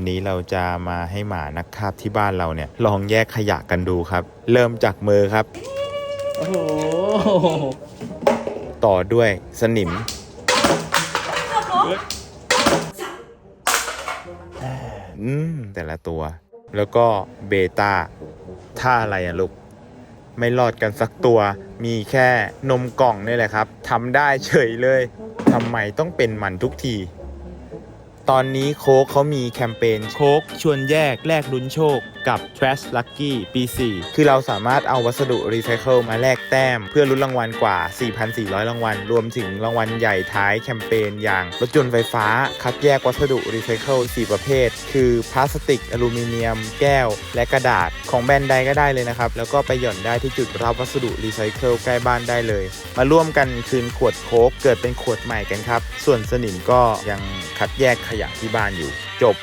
วันนี้เราจะมาให้หมานักคาบที่บ้านเราเนี่ย ลองแยกขยะกันดูครับ เริ่มจากมือครับ โอ้โห ต่อด้วยสนิม อืม แต่ละตัว แล้วก็เบต้าท่าอะไรอะลูก ไม่รอดกันสักตัว มีแค่นมกล่องนี่แหละครับทำได้เฉยเลยทำไมต้องเป็นมันทุกที ตอนนี้โค้กเขามีแคมเปญโค้กชวนแยกแลกลุ้นโชคกับ Trash Lucky ปี 4 คือเราสามารถเอาวัสดุรีไซเคิลมาแลกแต้ม เพื่อลุ้นรางวัลกว่า 4,400 รางวัล รวมถึงรางวัลใหญ่ท้ายแคมเปญอย่างรถยนต์ไฟฟ้า คัดแยกวัสดุรีไซเคิล 4 ประเภท คือพลาสติก อลูมิเนียม แก้ว และกระดาษ ของแบรนด์ใดก็ได้เลยนะครับ แล้วก็ไปหย่อนได้ที่จุดรับวัสดุรีไซเคิลใกล้บ้านได้เลย มาร่วมกันคืนขวดโค้กเกิดเป็นขวดใหม่กันครับ ส่วนสนิมก็ยังคัดแยกขยะที่บ้านอยู่ จบ